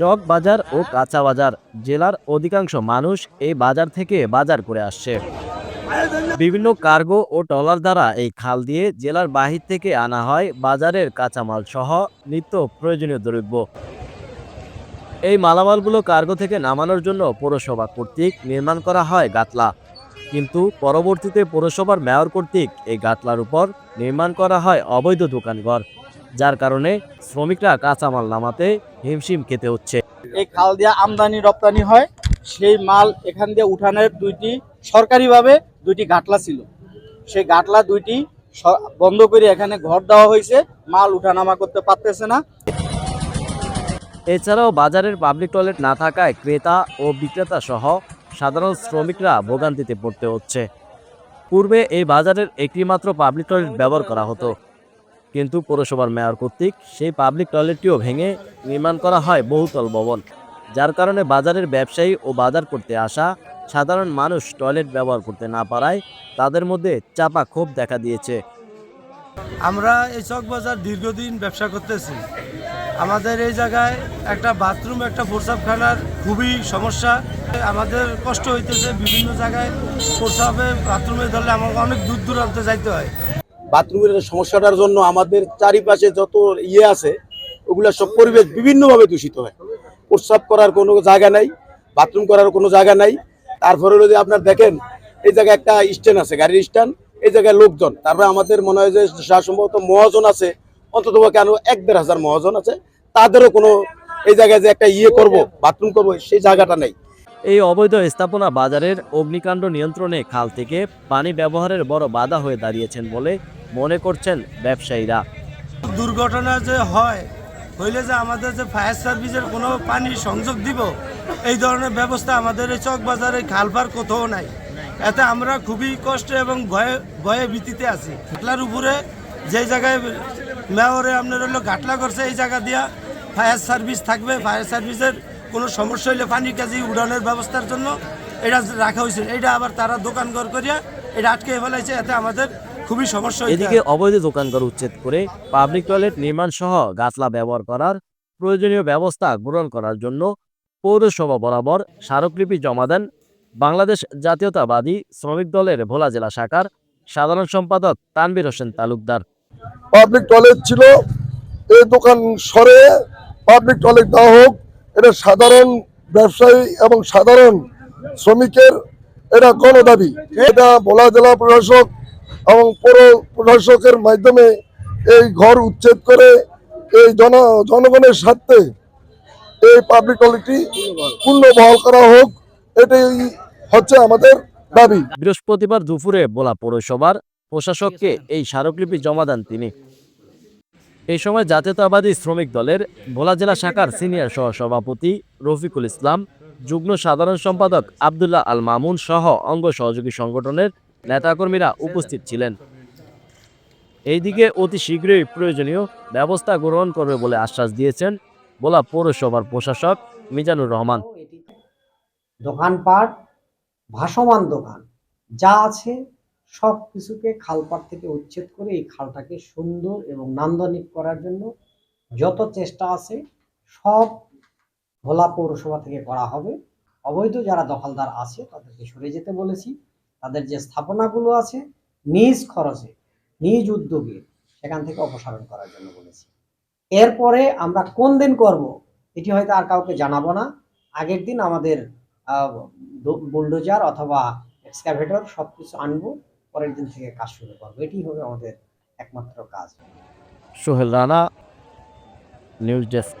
চক বাজার ও কাঁচা বাজার জেলার অধিকাংশ মানুষ এই বাজার থেকে বাজার করে আসছে। বিভিন্ন কার্গো ও ট্রলার দ্বারা এই খাল দিয়ে জেলার বাহির থেকে আনা হয় বাজারের কাঁচামাল সহ নিত্য প্রয়োজনীয় দ্রব্য। এই মালামালগুলো কার্গো থেকে নামানোর জন্য পৌরসভা কর্তৃক নির্মাণ করা হয় গাতলা। কিন্তু পরবর্তীতে পৌরসভার মেয়র কর্তৃক এই গাতলার উপর নির্মাণ করা হয় অবৈধ দোকানঘর, যার কারণে শ্রমিকরা কাঁচামাল নামাতে হিমশিম খেতে হচ্ছে। এই খাল দিয়ে আমদানি রপ্তানি হয় সেই মাল এখান দিয়ে উঠানের দুইটি সরকারিভাবে দুইটি গাটলা ছিল। সেই গাটলা দুইটি বন্ধ করে এখানে ঘর দেওয়া হয়েছে মাল উঠানামা করতে পারতেছে না। এছাড়াও বাজারের পাবলিক টয়লেট না থাকায় ক্রেতা ও বিক্রেতা সহ সাধারণ শ্রমিকরা ভোগান্তিতে পড়তে হচ্ছে। পূর্বে এই বাজারের একটি মাত্র পাবলিক টয়লেট ব্যবহার করা হতো। কিন্তু পৌরসভার মেয়র কর্তৃক সেই পাবলিক টয়লেটটিও ভেঙে নির্মাণ করা হয় বহুতল ভবন। যার কারণে বাজারের ব্যবসায়ী ও বাজার করতে আসা সাধারণ মানুষ টয়লেট ব্যবহার করতে না পারায় তাদের মধ্যে চাপা ক্ষোভ দেখা দিয়েছে। আমরা এই চক বাজার দীর্ঘদিন ব্যবসা করতেছি। আমাদের এই জায়গায় একটা বাথরুম, একটা প্রস্রাবখানার খুবই সমস্যা। আমাদের কষ্ট হইতেছে বিভিন্ন জায়গায় প্রস্রাবে বাথরুমে ধরলে আমাকে অনেক দূর দূরান্তে যাইতে হয়। বাথরুমের সমস্যাটার জন্য আমাদের চারিপাশে যত ইয়ে আছে, ওগুলা সব পরিবেশ বিভিন্নভাবে দূষিত হয়। প্রস্রাব করার কোনো জায়গা নাই, বাথরুম করার কোনো জায়গা নাই। তারপরে যদি আপনার দেখেন, এই জায়গায় একটা স্ট্যান্ড আছে, গাড়ির স্ট্যান্ড, এই জায়গায় লোকজন। তারপরে আমাদের মনে হয় যে সম্ভবত মহাজন আছে, অন্তত কেন এক দেড় হাজার মহাজন আছে। তাদেরও কোনো এই জায়গায় যে একটা ইয়ে করব, বাথরুম করব, সেই জায়গাটা নেই। এই অবৈধ স্থাপনা বাজারের অগ্নিকাণ্ড নিয়ন্ত্রণে খাল থেকে পানি ব্যবহারের বড় বাধা হয়ে দাঁড়িয়েছেন বলে মনে করছেন ব্যবসায়ীরা। দুর্ঘটনা যে হয়, হইলে যে আমাদের যে ফায়ার সার্ভিসের কোনো পানি সংযোগ দিব, এই ধরনের ব্যবস্থা আমাদের এই চক বাজারে খালপার কোথাও নাই। এতে আমরা খুবই কষ্টে এবং ভয়ে ভয়ে ভীতিতে আছি। ঘাটলার উপরে যে জায়গায় মেয়রে আপনার হলো ঘাটলা করছে, এই জায়গা দিয়া ফায়ার সার্ভিস থাকবে। ফায়ার সার্ভিসের কোনো সমস্যা হইলে পানির কাজে উড়ানোর ব্যবস্থার জন্য এটা রাখা হয়েছে। এটা আবার তারা দোকান ঘর করিয়া এটা আটকে ফেলাইছে। এতে আমাদের খুবই সমস্যা এদিকে অবৈধ দোকানঘর উচ্ছেদ করে পাবলিক টয়লেট নির্মাণ সহ গাছলা ব্যবহার করার প্রয়োজনীয় ব্যবস্থা গ্রহণ করার জন্য পৌরসভা বরাবর স্মারকলিপি জমা দেন বাংলাদেশ জাতীয়তাবাদী শ্রমিক দলের ভোলা জেলা শাখার সাধারণ সম্পাদক তানবির হোসেন তালুকদার। পাবলিক টয়লেট ছিল এই দোকান সরে পাবলিক টয়লেট দেওয়া হোক এটা সাধারণ ব্যবসায়ী এবং সাধারণ শ্রমিকের এটা গণদাবি। এটা ভোলা জেলা প্রশাসক এবং পৌর প্রশাসকের মাধ্যমে এই ঘর উচ্ছেদ করে এই জন, জনগণের স্বার্থে এই পাবলিক টয়লেটটি পূর্ণ বহাল করা হোক, এটাই হচ্ছে আমাদের দাবি। বৃহস্পতিবার দুপুরে ভোলা পৌরসভার প্রশাসককে এই স্মারকলিপি জমা দেন তিনি। এই সময় জাতীয়তাবাদী শ্রমিক দলের ভোলা জেলা শাখার সিনিয়র সহসভাপতি রফিকুল ইসলাম, যুগ্ম সাধারণ সম্পাদক আবদুল্লাহ আল মামুন সহ অঙ্গ সহযোগী সংগঠনের নেতাকর্মীরা উপস্থিত ছিলেন। এইদিকে অতি শীঘ্রই প্রয়োজনীয় ব্যবস্থা গ্রহণ করবে বলে আশ্বাস দিয়েছেন ভোলা পৌরসভার প্রশাসক মিজানুর রহমান। দোকানপাট, ভাসমান দোকান, যা আছে, সব কিছুকে খালপাট থেকে উচ্ছেদ করে এই খালটাকে সুন্দর এবং নান্দনিক করার জন্য যত চেষ্টা আছে, সব ভোলা পৌরসভা থেকে করা হবে। অবৈধ যারা দখলদার আছে, তাদেরকে সরে যেতে বলেছি। তাদের যে স্থাপনাগুলো আছে, নিজ খরচে, নিজ উদ্যোগে সেখান থেকে অপসারণ করার জন্য বলেছি। এরপরে আমরা কোন দিন করব, এটি হয়তো আর কাউকে জানাব না। আগের দিন আমাদের বুলডোজার অথবা এক্সকাভেটর সব কিছু আনব, পরের দিন থেকে কাজ শুরু করব। এটি হবে আমাদের একমাত্র কাজ। Sohel Rana, news desk.